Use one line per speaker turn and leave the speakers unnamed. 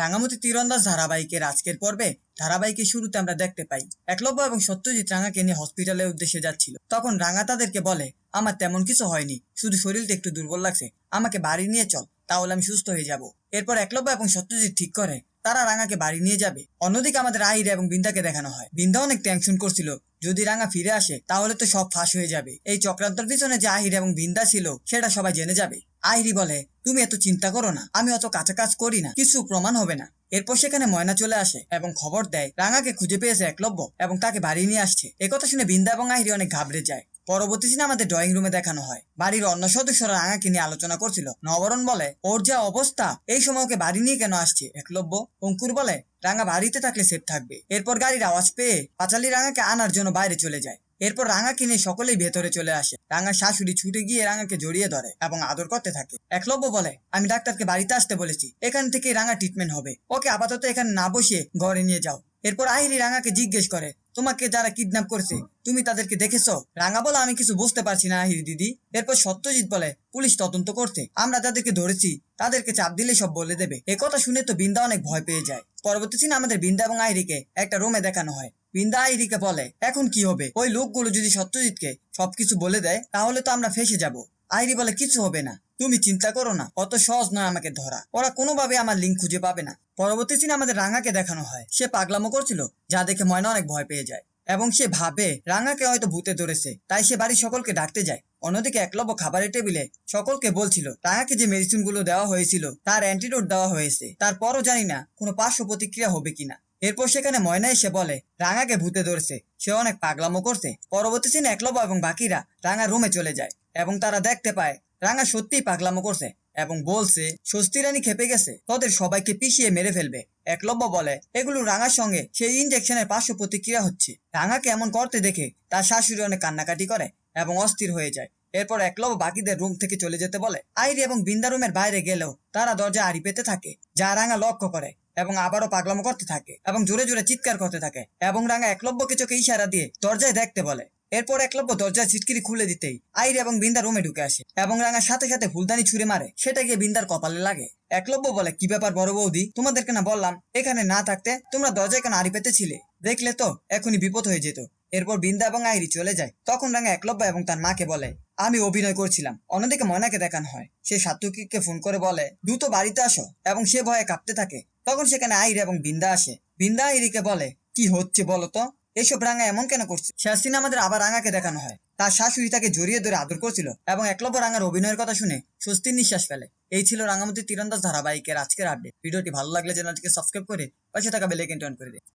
রাঙামতি তীরন্দাজ ধারাবাহিকের আজকের পর্বে ধারাবাহিকের শুরুতে আমরা দেখতে পাই, একলব্য এবং সত্যজিৎ রাঙাকে নিয়ে হসপিটালের উদ্দেশ্যে যাচ্ছিল। তখন রাঙা তাদেরকে বলে, আমার তেমন কিছু হয়নি, শুধু শরীরটা একটু দুর্বল লাগছে, আমাকে বাড়ি নিয়ে চল, তাহলে আমি সুস্থ হয়ে যাব। এরপর একলব্য এবং সত্যজিৎ ঠিক করে তারা রাঙাকে বাড়ি নিয়ে যাবে। অন্যদিকে আমাদের আহিরা এবং বিন্দাকে দেখানো হয়। বিন্দা অনেক টেনশন করছিল। যদি রাঙা ফিরে আসে, তাহলে তো সব ফাঁস হয়ে যাবে। এই চক্রান্তর পিছনে যে আহির এবং বিন্দা ছিল, সেটা সবাই জেনে যাবে। আহিরি বলে, তুমি এত চিন্তা করো না। আমি অত কাছে কাজ করি না। কিছু প্রমাণ হবে না। এরপর সেখানে ময়না চলে আসে এবং খবর দেয়, রাঙাকে খুঁজে পেয়েছে একলব্য এবং তাকে বাড়ি নিয়ে আসছে। একথা শুনে বিন্দা এবং আহিরি অনেক ঘাবড়ে যায়। পরবর্তী দিনে আমাদের ড্রয়িং রুমে দেখানো হয়। বাড়ির অন্য সদস্যরা রাঙাকে নিয়ে আলোচনা করছিল। নবরণ বলে, ওর যা অবস্থা, এই সময় ওকে বাড়ি নিয়ে কেন আসছে? একলব্য অঙ্কুর বলে, রাঙা বাড়িতে থাকলে সেফ থাকবে। এরপর গাড়ির আওয়াজ পেয়ে পাঁচালি রাঙাকে আনার জন্য বাইরে চলে যায়। এরপর রাঙাকে নিয়ে সকলেই ভেতরে চলে আসে। রাঙার শাশুড়ি ছুটে গিয়ে রাঙাকে জড়িয়ে ধরে এবং আদর করতে থাকে। একলব্য বলে, আমি ডাক্তারকে বাড়িতে আসতে বলেছি। এখান থেকে রাঙা ট্রিটমেন্ট হবে। ওকে আপাতত এখানে না বসিয়ে ঘরে নিয়ে যাও। এরপর আহিরি রাঙাকে জিজ্ঞেস করে তোমাকে যারা কিডন্যাপ করছে, তুমি তাদেরকে দেখেছ? রাঙা বলে, আমি কিছু বুঝতে পারছি না আহিরি দিদি। এরপর সত্যজিৎ বলে, পুলিশ তদন্ত করছে। আমরা তাদেরকে ধরেছি, তাদেরকে চাপ দিলে সব বলে দেবে। এ কথা শুনে তো বিন্দা অনেক ভয় পেয়ে যায়। পরবর্তী দিন আমাদের বিন্দা এবং আইরিকে একটা রুমে দেখানো হয়। বিন্দা আইরিকে বলে, এখন কি হবে? ওই লোকগুলো যদি সত্যজিৎকে সবকিছু বলে দেয়, তাহলে তো আমরা ফেসে যাব। আইরি বলে, কিছু হবে না। তুমি চিন্তা করো না। অত সহজ নয় আমাকে ধরা। ওরা কোনোভাবে আমার লিঙ্ক খুঁজে পাবে না। পরবর্তী দিন আমাদের রাঙাকে দেখানো হয়। সে পাগলামো করছিল, যা দেখে ময়না অনেক ভয় পেয়ে যায়। এবং সে ভাবে, রাঙাকে হয়তো ভূতে ধরেছে। তাই সে বাড়ির সকলকে ডাকতে যায়। অন্যদিকে একলব্য খাবারের টেবিলে সকলকে বলছিল, রাঙাকে যে মেডিসিনগুলো দেওয়া হয়েছিল, তার অ্যান্টিডোট দেওয়া হয়েছে। তারপরও জানি না কোনো পার্শ্ব প্রতিক্রিয়া হবে কিনা। এরপর সেখানে ময়না এসে বলে, রাঙাকে ভূতে ধরছে। সে অনেক পাগলামো করছে। পরবর্তী দিনে একলব্য এবং বাকিরা রাঙা রুমে চলে যায়। এবং তারা দেখতে পায়, রাঙা সত্যিই পাগলামো করছে এবং বলছে স্বস্তি রানী খেপে গেছে, তোদের সবাইকে পিষিয়ে মেরে ফেলবে। একলব্য বলে, এগুলো রাঙার সঙ্গে সেই ইনজেকশনের পার্শ্ব প্রতিক্রিয়া হচ্ছে। রাঙাকে এমন করতে দেখে তার শাশুড়ি অনেক কান্নাকাটি করে এবং অস্থির হয়ে যায়। এরপর একলব্য বাকিদের রুম থেকে চলে যেতে বলে, আইরি এবং বিন্দা রুমের বাইরে গেলেও তারা দরজা আড়ি পেতে থাকে, যা রাঙা লক্ষ্য করে এবং আবারও পাগলামো করতে থাকে এবং জোরে জোরে চিৎকার করতে থাকে। এবং রাঙা একলব্যকে চোখে ইশারা দিয়ে দরজায় দেখতে বলে এরপর একলব্য দরজায় ছিটকিরি খুলে দিতেই আইরি এবং বিন্দা রুমে ঢুকে আসে এবং রাঙার সাথে সাথে ফুলদানি ছুঁড়ে মারে। সেটা গিয়ে বিন্দার কপালে লাগে। একলব্য বলে, কি ব্যাপার বড় বৌদি? তোমাদেরকে না বললাম, এখানে না থাকতে তোমরা দরজায় কেন আড়ি পেতেছিলে? দেখলে তো, এখনই বিপদ হয়ে যেত। এরপর বিন্দা এবং আইরি চলে যায়। তখন রাঙা একলব্য এবং তার মাকে বলে, আমি অভিনয় করছিলাম। অন্যদিকে ময়নাকে দেখানো হয়। সে সাত্তুকিকে ফোন করে বলে, দ্রুত বাড়িতে আসো এবং সে ভয়ে কাঁপতে থাকে। তখন সেখানে আইরি এবং বিন্দা আসে। বিন্দা আইরিকে বলে, কি হচ্ছে বলো তো? এসব রাঙা এমন কেন করছে? শেষ দিনে আমাদের আবার রাঙাকে দেখানো হয়। তার শাশুড়ি তাকে জড়িয়ে ধরে আদর করছিল এবং একলব্য রাঙার অভিনয়ের কথা শুনে স্বস্তির নিঃশ্বাস ফেলে। এই ছিল রাঙামতি তীরন্দাজ ধারাবাহিকের আজকের আপডেট ভিডিওটি ভালো লাগলে চ্যানেলটিকে সাবস্ক্রাইব করে পাশে থাকা বেলাইকনটি অন করে দিন।